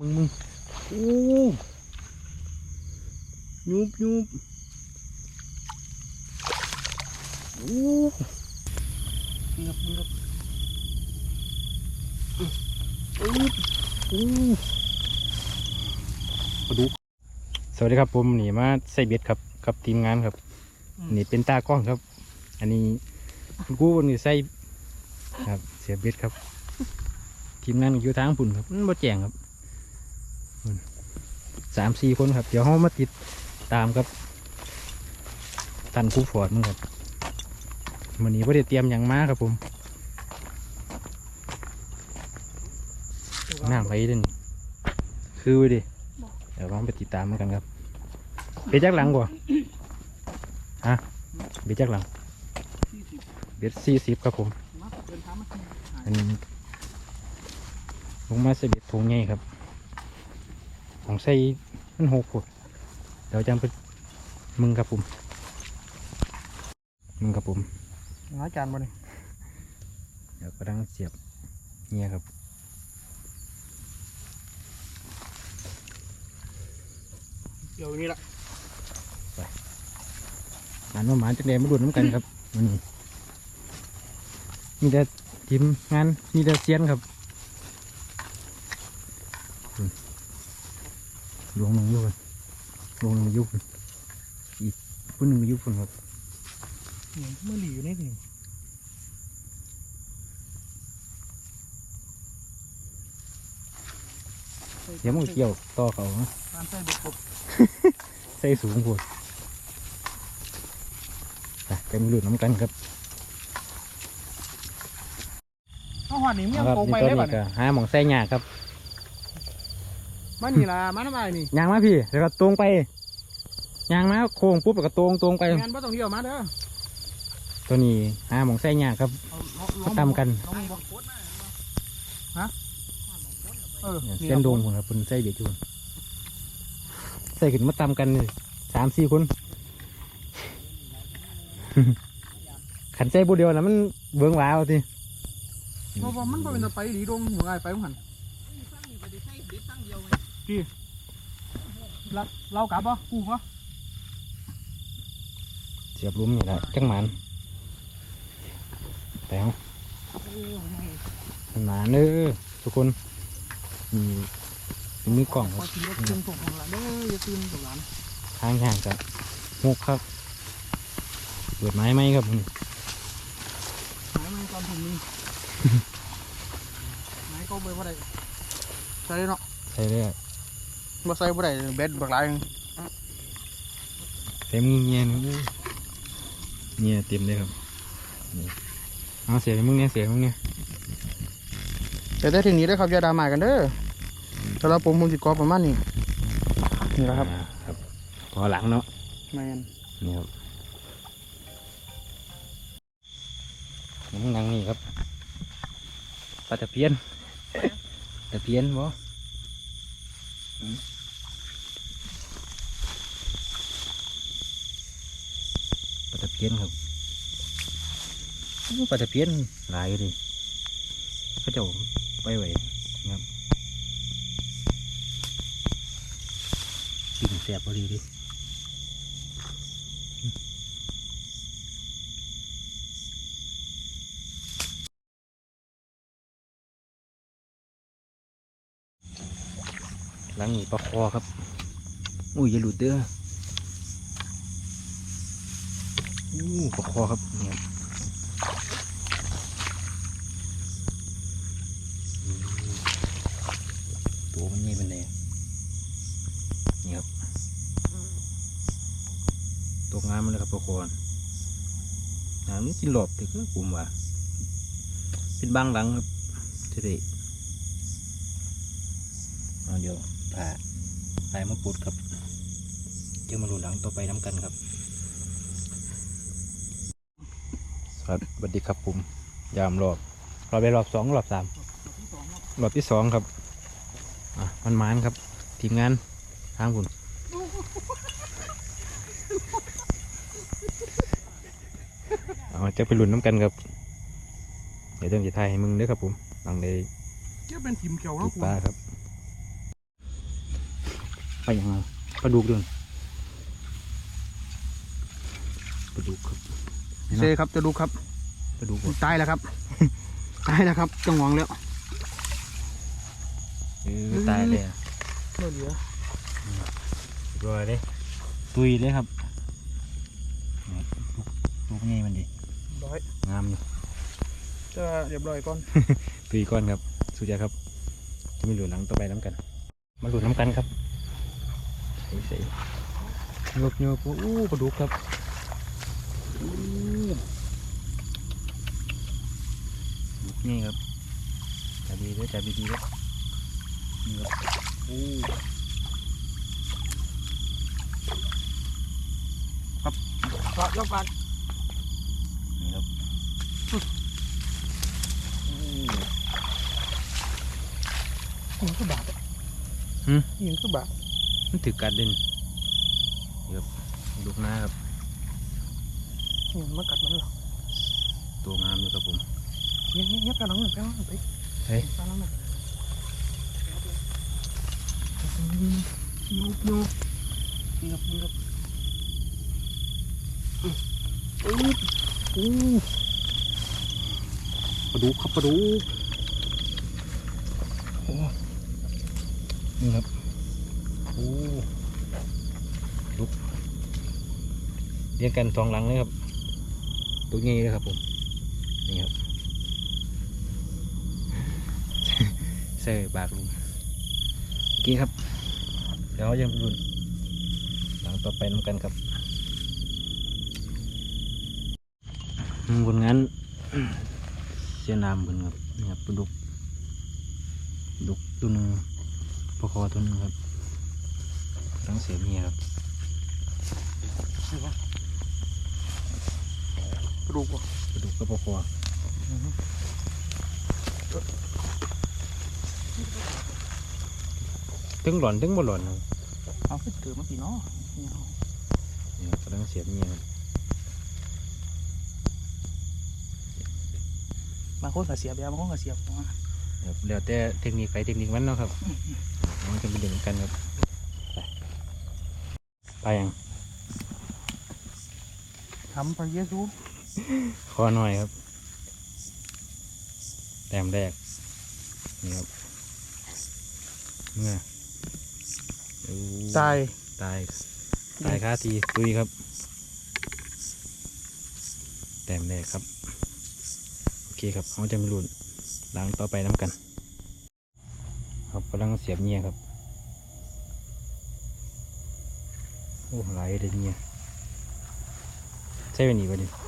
มึงมึงโอ้ยุบยุบโอ้เงียบเงียบอึ๊บอึ๊บโอ้มาดูสวัสดีครับผมนี่มาใส่เบ็ดครับกับทีมงานครับนี่เป็นตากล้องครับ อันนี้คุณกู้นี่ใส่ครับ เสียเบ็ดครับ ทีมงานอยู่ทางปุ่นครับมันบ่แจ้งครับปุ่น สามสี่คนครับ เดี๋ยวเขามาติดตามครับตันคู่ฟอดมึงครับวันนี้ว่าได้เตรียมอย่างมาครับผมนั่งไปดินคือไว้ดิเดี๋ยวลองไปติดตามเหมือนกันครับเบ็ดจักหลังกว่าฮะเบ็ดจักหลังเบ็ดสี่สิบครับผมอันนี้ลงมาใส่เบ็ดถุงใหญ่ครับของใส่ มันหกผุดเดี๋ยวจังไปมึงครับผมมึงครับผมอาจารย์บ่นี่เดี๋ยวกำลังเสียบเนี่ยครับเดี๋ยวนี้ละหมานว่าหมานจังเดมาดูดน้ำกันครับมันนี่มีแต่ทีมงานมีแต่เซียนครับอืม ดวงหนึ่งอยุบดวงหนึ่งอยุบอีกผู้หนึ่งอยุบคนครับเนี่ยเมื่อหลีอยู่นี่นี่เดี๋ยวมึงเกี่ยวต่อเขานะการใส่เบ็ดกบใส่สูงพูดไปจะมีหลุดน้ำกันครับเอาหอดนี่มึงเอายังครับโกงนี่ไปตัวได้นี้ป่ะก็เนี่ยหาหมองใส่หยาครับ มานี่ล่ะมาทำไมนี่ยางมาพี่แล้วก็ตรงไปยางมาโค้งปุ๊บแล้วก็ตรงตรงไป งานบ่ต้องเที่ยวมาเด้อตัวนี้หาหมองใส่หยาครับ เอาลองลก็องตามกัน ลองบ่ฮะเออเนี่ยนี่เส้นดงผมครับเป็นใส่เบียดจูนใส่ขึ้นมาตามกันเลยสามสี่คน ขันใส่บุเดียวนะมันเบื้องหว้าวทีเพราะว่ามันบ่เป็นตะไปหลีดงหัวไอ้ไปหัน พี่เราเรากลับบ่กูบ่เสียบลุ้มนี่แหละจังหมันแล้วมันหมาเด้อทุกคนมีมีกล่องคขรัอบกินรถตื่นส่งของหลานเด้ออย่าตื่นส่งหลานทางห่างกับหกครับเปิดไม้ไหมครับมันหายมาตอนผมนี่หายก็ไปบ่ได้ใส่เนาะใส่เลย อะบ่ใส่บ่ได้เบ็ดบักหลายหนึ่งเต็มเงี้ยๆนะเนี่ยเต็มเลยครับนี่เอาเสียไปมึงเนี่ยเสียไปมึงเนี่ยเดี๋ยวได้ทีนี้ได้อครับอย่าดราม่ากันเด้อสำหรับผมผมสิกอประมาณนี้นี่แหละครับอ่าครับ พอหลังเนาะ แมนนี่ครับน้ำนังนี่ครับปลาตะเพียน ตะเพียนบ่อืม ปลาตะเพียนครับอู้ปลาตะเพียนหลายอยู่ดิเขาเจะไปไหวครับกินแสบพอดีดิ หลังนี้ปลาคอครับ อุ้ยอย่าหลุดเด้ออู้ปลาคอครับเนี่ยตัวมันนี่เป็นไงนี่ครับตัวงามมันเลยครับปลาคอน้ำมันกินหลบถึงก็กลุ่มว่าเป็นบางหลังครับที่ได้เอาเดี๋ยว ผ่าสายมาปุดครับเจอมาหลุนหลังต่อไปน้ำกันครับ สวัสดีครับผมยามรอบรอบไปรอบสองรอบสามรอบที่สองครับอะมันมานครับ ทีมงานทางคุณเอาจะไปหลุนน้ำกันครับ เดี๋ยวเริ่มจะถ่ายให้มึงเด้อครับผมหลังเลยเกี่ยวเป็นทีมเขียวติเนาะดกูปลาครับ ไปยังไงปลาดุกเดินปลาดุกครับเซครับจะดูครับปลาดุกบ่ตายแล้วครับ ตายแล้วครับจังหวงแล้วเออตายเลยอะเหลือเรียบร้อยเลยตุยเลยครับนี่ลูกลูกนี่มันดีร้อยงามอยู่จะเรียบร้อยก่อนตุยก้อนครับ สุดยอดครับ จะมีหลุดหลังต่อไปน้ำกัน มาหลุดน้ำกันครับ ใส่ใส่ยกโยกอู้ปลาดุกครับนี่ครับจับดีเลยจับดีๆเลยนี่ครับอู้ปลาแล้วปนี่ครับหินคือบาทหืมหินคือบาท มันถือกัดเด่นนี่ครับลูกหน้าครับหินมากัดมันเหรอตัวงามอยู่ครับผมเงี้ยเงี้ยเงี้ยไปหลังหนึ่งไปหลังหนึ่งไปเฮ้ยไปหลังหนึ่งยูบยูบนี่ครับนี่ครับอืออู้ปลาดุกครับปลาดุกโอ้นี่ครับโอ้ดุก เรียงกันสองหลังเลยครับ ตัวนี้เลยครับผม นี่ครับเซ่บากลุงโอเคครับ เดี๋ยวยังรุ่นหลังต่อไปน้ำกันครับอืมบนงั้นเสียน้ำเหมือนครับนี่ครับปลาดุกดุกตัวนึงปลาคอตัวนึงครับทั้งเสียเมียครับ ดูกว่ะปลาดุกกับปลาคอถึงหล่อนถึงบ่หล่อนครับเอาขึ้นถือมาพี่เนาะนี่เอานี่ครับทั้งเสียเมียครับบางคนก็เสียบยาบางคนก็เสียบหัวครับแล้วแต่เทคนิคใครเทคนิคมันเนาะครับมันจะเป็นเด่นกันครับไปไปยังทำพระเยซู คอหน่อยครับ แต้มแรกนี่ครับเมื่อโอ้ตาย ตาย ตายคาทีตุยครับ แต้มแรกครับ โอเคครับเขาจะมีรุ่นล้างต่อไปน้ำกัน ครับกำลังเสียบเงียครับ โอ้ไหลายเลยเงียใช่เป็นอีกวะดิ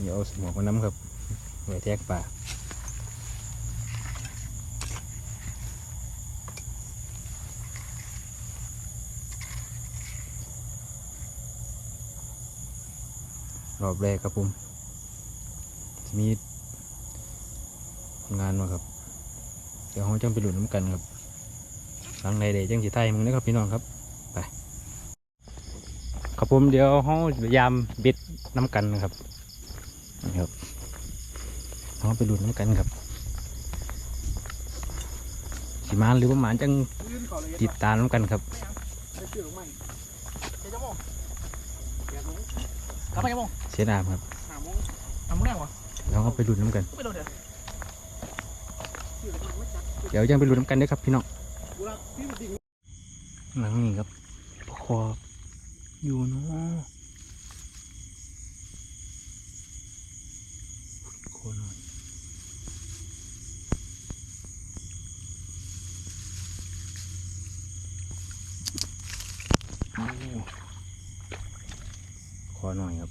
เดี๋ยวเอาสมองมาน้ำครับไว้แทกป่ารอบแรกครับผมจะมีงานมาครับ เดี๋ยวเราจังไปหลุดน้ำกันครับหลังในเดจังสีไทยมึงนะครับพี่น้องครับ ไป ครับผมเดี๋ยวเราพยายามบ็ดน้ำกันนะครับ นี่ครับเราไปหลุดน้ำกันครับสีมานหรือว่าหมานจังติดตามน้ำกันครับกลับไปยังมงเสียดายครับหาโมงหาโมงแรงวะเราก็ไปหลุดน้ำกันไปโดนเดี๋ยวเดี๋ยวยังไปหลุดน้ำกันเด้วยครับพี่น้องกูรักพี่มันดิ่งหลังนี้ครับคออยู่เนาะ คอหน่อยโอ้อหน่อยครับ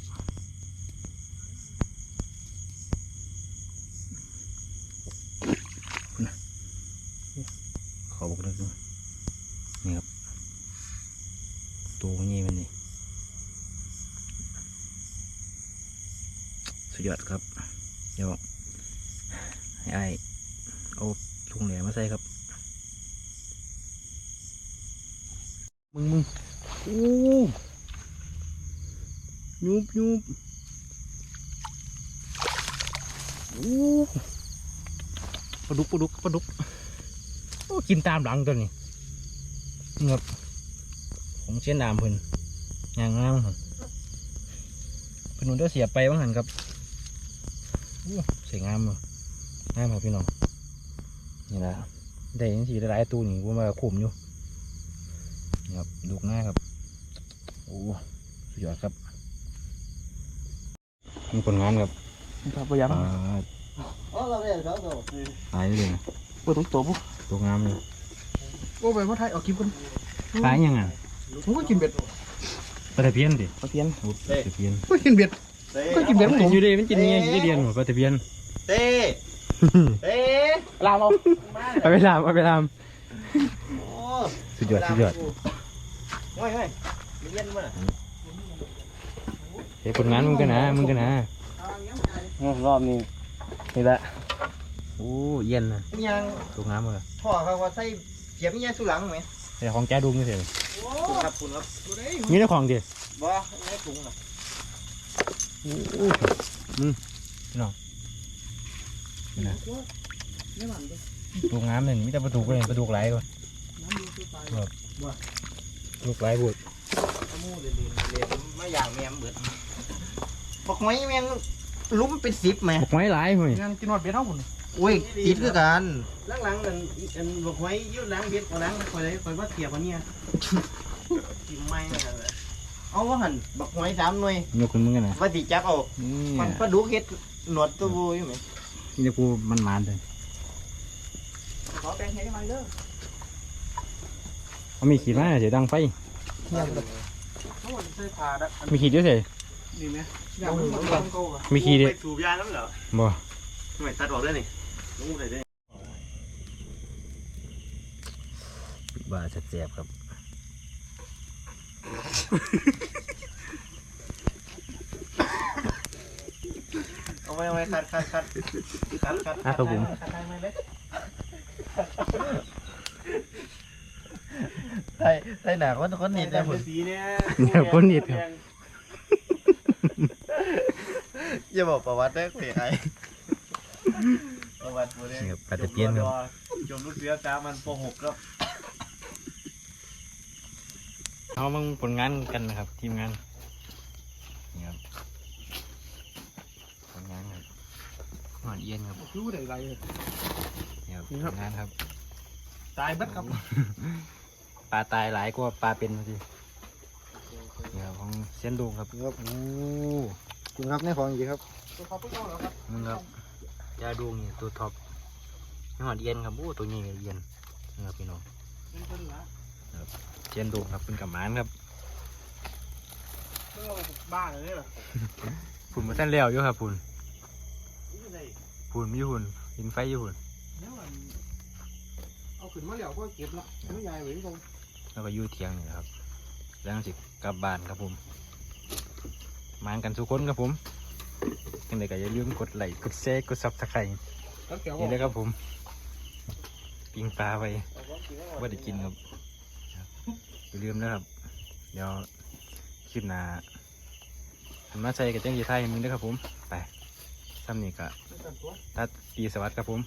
ขอบอกเลยด้วยนี่ครับ ตัวนี้มันนี่สุดยอดครับ เดี๋ยวให้ไอเอาถุงเหลือมาใส่ครับมึงมึงโอ้ยุบยุบโอ้ปลาดุกปลาดุกปลาดุกอ้กินตามหลังตัวนี้นี่ครับของเช่นดามเพิ่นยางงามครับเพิ่นนุ่นเด้อเสียไปบ้างหันครับ สวยงามเลยงามครับพี่น้อง นี่แหละได้ยังสีหลายๆตัวนี่ว่ามาขุมอยู่นี่ครับดูกหน้าครับ โอ้สุดยอดครับมีผลงานครับครับพยายามอ่า Ó, là về đó rồi. ตายเลยนะปวดตรงตัวปุ๊บตัวงามเลยโอ้ไปพ่อไทยเอากินกันตายยังอะผมก็กินเบ็ดปลาตะเพียนดิปลาเพียนโอ้ปลาตะเพียนก็กินเบ็ด Tê. ก็กินเบ็ดมันผมอยู่ดีมันกินไงยี่เดียนหัวปลาตะเพียน Tê. Tê. ลามเอาเอาไปลามเอาไปลาม Ô. สุดยอดสุดยอด Ngồi ngồi. Đi lên mà. เฮ้ยผลงานมึงกันนะมึงกันนะรอบนี้นี่แหละโอ้เย็นนะยังตัวงามเลยพ่อเขาว่าใส่เสียบยังสุหลังไหมแต่ของแกดุงนี่เสียคุณครับคุณครับมีแต่ของดิบ่ไม่ถุงหรอ กโอ้มึงพี่น้องนี่นะตัวงามเลยมีแต่ปลาดุกเลยปลาดุกไหลก่อนแบบลูกไหลบุดเอามูเรียนเรียนไม่อย่างแม่มเบิดบอกไว้แม่งลุ้มเป็นสิบไหมบอกไม้หลายเฮ้ยงานกินหอดเบ็ดเท่าผมอุ้ยติดคือกันหลังๆนั่นอันบอกไว้ยืดล้างเบ็ดกว่าล้างคอยเลยคอยว่าเสียบอันเนี้ยกินไม่นั่นแหละ เอาว่าหันบักไว้สามหน่วยยกขึ้นมึงกันนะว่าสิจับเอานี่มันปลาดุกเฮ็ดหนวดตัวบูอยู่ไหมนี่แต่กูมันมานเลยขอแปลงให้ได้ไหมเด้อเขามีขีดมาเสียดังไฟเนี่ยเขาบอกใส่ผ้าดักมีขีดเยอะเสียนี่ไหมอยากรู้ว่าเขาเขาอะมีขีดเดียไปสูบยาแล้วเหรอบ่ไม่ตัดออกได้นี่ลุงใส่ได้บ่าเจ็บครับ เอาไว้เอาไว้คัดคัดคัดคัดคัดอะครับผม คัดให้ไหมเล็กใส่ใส่หนาคนคนนิดนะผมสีเนี่ยเนี่ยคนนิดครับ อย่าบอกประวัติได้คุยไอ้ประวัติโบราณนี่ครับปลาตะเพียนครับ จมลูกเสือตามันปหกครับ เอามาผลงานกันนะครับ ทีมงานนี่ครับผลงานครับหอนเอียนครับรู้ได้ไรนี่ครับนี่ผครับลงานครับ ตายเบ็ดครับ ปลาตายหลายกว่าปลาเป็นสินี่ครับของเส้นดูครับครับโอ้คุณครับในของอีกครับตัวเขาเพิ่งเข้าแล้วครับมึงครับยาดูนี่ตัวท็อปนี่หอนเอียนครับโอ้ตัวนี้เอียนนี่ครับพี่น้อง เป็นคนละเส้นดูครับเป็นกับหมานครับเพิ่งเอาบ้าเลยเหรอฝุ่นมาท่านเลี้ยวอยู่ครับฝุ่นฝุ่นมีฝุ่นหินไฟอยู่ฝุ่นเนี่ยมันเอาขึ้นมาแล้วก็เก็บละไม่ใหญ่เหมือนกันแล้วก็อยู่เทียงนี่นะครับ แล้วสิกลับบ้านครับผมมานกันทุกคนครับผมยังไงก็อย่าลืมกดไลค์กดแชร์กดซับสไครต์แล้วเกี่ยวนี่เลยครับผม ปิงปลาไปว่าได้กินครับครับ อย่าลืมนะครับ เดี๋ยวคลิปหน้าทำมาใส่กับเจ้ายีไทยให้มึงด้วยครับผม ไปซ้ำนี่ก็ตัดตีสวัสดิ์ครับผม